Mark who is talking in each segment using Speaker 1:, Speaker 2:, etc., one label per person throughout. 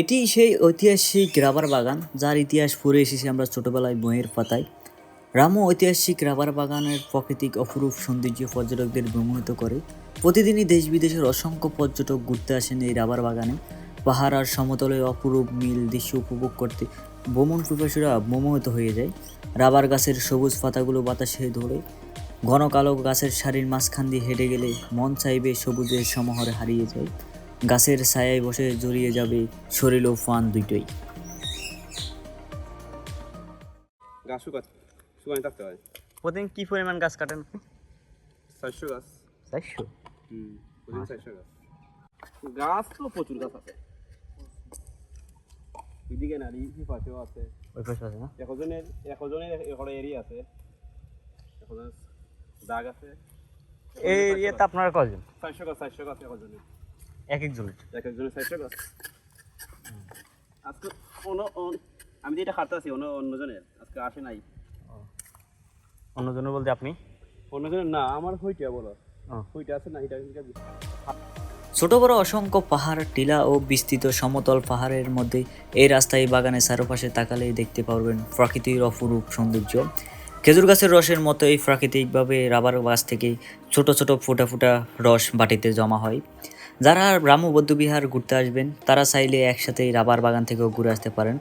Speaker 1: এটি সেই ঐতিহাসিক রাবার বাগান, যার ইতিহাস পড়ে এসেছি আমরা ছোটবেলায় বইয়ের পাতায়। রামু ঐতিহাসিক রাবার বাগানের প্রাকৃতিক অপরূপ সৌন্দর্য পর্যটকদের ভ্রমণিত করে। প্রতিদিনই দেশ বিদেশের অসংখ্য পর্যটক ঘুরতে আসেন এই রাবার বাগানে। পাহাড় আর সমতলে অপরূপ মিল দৃশ্য উপভোগ করতে ভ্রমণ পিপাসুরা মোমোহিত হয়ে যায়। রাবার গাছের সবুজ পাতাগুলো বাতাসে ধরে, ঘন কালো গাছের সারির মাঝখান দিয়ে হেঁটে গেলে মন চাইবে সবুজের সমাহারে হারিয়ে যায়। গাছের ছায়ায় বসে জড়িয়ে যাবে শরীর ও ফান দুইটাই।
Speaker 2: গাছ শুকা থাকতে হয়।
Speaker 1: প্রতিদিন কি পরিমাণ গাছ কাটেন
Speaker 2: চারশো গাছ।
Speaker 1: চারশো?
Speaker 2: হুম প্রতিদিন চারশো গাছ। গাছ তো প্রচুর গাছ আছে। এদিকে না এই পাশেও আছে।
Speaker 1: ওই পাশে আছে না?
Speaker 2: একজনের একজনের একড়ে এরিয়া আছে। একজনের দাগ আছে।
Speaker 1: এই এরিয়াতে আপনারা কজন
Speaker 2: চারশো গাছ চারশো গাছ একজনের।
Speaker 1: এক একজনের
Speaker 2: এক একজনের চারশো গাছ আজকে অন্য আমি যেটা খাতে আছি অন্য অন্যজনের। আজকে আসে নাই।
Speaker 1: অন্যজনের বলতে আপনি?
Speaker 2: অন্যজনের না আমার হইটা বলো। হইটা আছে না এটা
Speaker 1: ছোট বড় অসংখ্য পাহাড় টিলা ও বিস্তৃত সমতল পাহাড়ের মধ্যে এই রাস্তায় বাগানের চারপাশে তাকালেই দেখতে পারবেন প্রাকৃতিক অপরূপ সৌন্দর্য। খেজুর গাছের রসের মতো এই প্রাকৃতিকভাবে রাবার গাছ থেকে ছোট ছোট ফোটা ফোটা রস বাটিতে জমা হয়। যারা রামু বৌদ্ধবিহার ঘুরতে আসবেন, তারা চাইলে একসাথে রাবার বাগান থেকেও ঘুরে আসতে পারেন।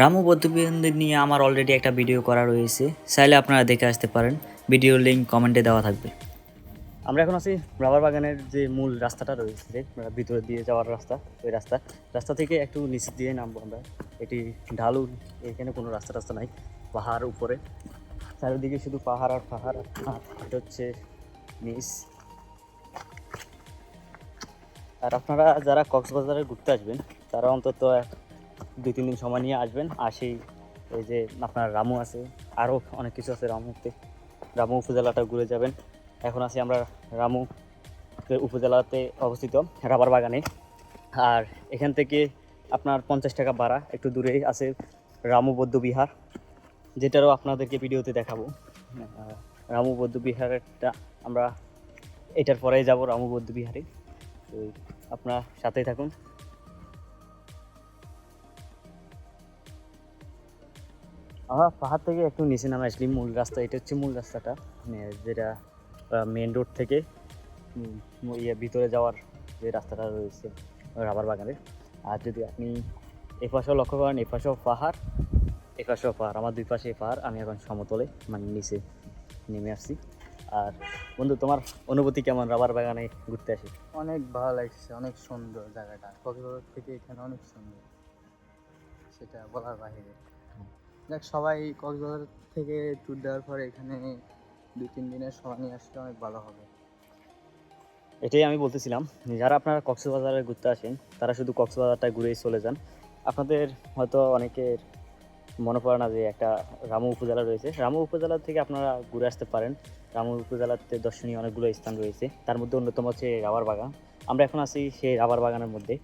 Speaker 1: রামু বৌদ্ধবিহারদের নিয়ে আমার অলরেডি একটা ভিডিও করা রয়েছে, চাইলে আপনারা দেখে আসতে পারেন। ভিডিও লিঙ্ক কমেন্টে দেওয়া থাকবে। আমরা এখন আছি রাবার বাগানের যে মূল রাস্তাটা রয়েছে ভিতরে দিয়ে যাওয়ার রাস্তা, ওই রাস্তা। রাস্তা থেকে একটু নিচে দিয়ে নামবো আমরা। এটি ঢালু, এখানে কোনো রাস্তা রাস্তা নাই, পাহাড় উপরে। চারিদিকে শুধু পাহাড় আর পাহাড়। এটা হচ্ছে নিচ। আর আপনারা যারা কক্সবাজারে ঘুরতে আসবেন, তারা অন্তত দুই, তিন দিন সময় নিয়ে আসবেন। আসেই এই যে আপনার রামু আছে আরও অনেক কিছু আছে রামুতে। রামু উপজেলাটা ঘুরে যাবেন। এখন আছি আমরা রামু উপজেলাতে অবস্থিত, রাবার বাগানে। আর এখান থেকে আপনার পঞ্চাশ টাকা ভাড়া, একটু দূরেই আছে রামু বৌদ্ধ বিহার, যেটারও আপনাদেরকে ভিডিওতে দেখাবো। রামু বৌদ্ধ বিহারেরটা আমরা এটার পরেই যাব, রামু বৌদ্ধ বিহারে। আপনার সাথেই থাকুন। আমরা পাহাড় থেকে একটু নিচে নামে আসলি, মূল রাস্তা, এটা হচ্ছে মূল রাস্তাটা। মানে যেটা মেন রোড থেকে ইয়ে ভিতরে যাওয়ার যে রাস্তাটা রয়েছে, রাবার বাগানের। আর যদি আপনি এপাশেও লক্ষ্য করেন, এপাশেও পাহাড় এপাশেও পাহাড়, আমার দুই পাশে পাহাড়, আমি এখন সমতলে মানে নিচে নেমে আসছি। আর বন্ধু তোমার অনুভূতি কেমন? রাবার বাগানে ঘুরতে আসি।
Speaker 3: অনেক ভালো লাগছে অনেক সুন্দর জায়গাটা। কক্সবাজার থেকে এখানে অনেক সুন্দর সেটা বলার বাইরে। দেখ সবাই কক্সবাজার থেকে ট্যুর দেওয়ার পরে এখানে দুই তিন দিনের সময় নিয়ে আসলে অনেক ভালো হবে।
Speaker 1: এটাই আমি বলতেছিলাম যারা আপনারা কক্সবাজারে ঘুরতে আসেন তারা শুধু কক্সবাজারটা ঘুরেই চলে যান। আপনাদের হয়তো অনেকের মনে পড়ে না যে একটা রামু উপজেলা রয়েছে। রামু উপজেলা থেকে আপনারা ঘুরে আসতে পারেন। রামু উপজেলাতে দর্শনীয় অনেকগুলো স্থান রয়েছে। তার মধ্যে অন্যতম হচ্ছে রাবার বাগান। আমরা এখন আছি সেই রাবার বাগানের মধ্যে।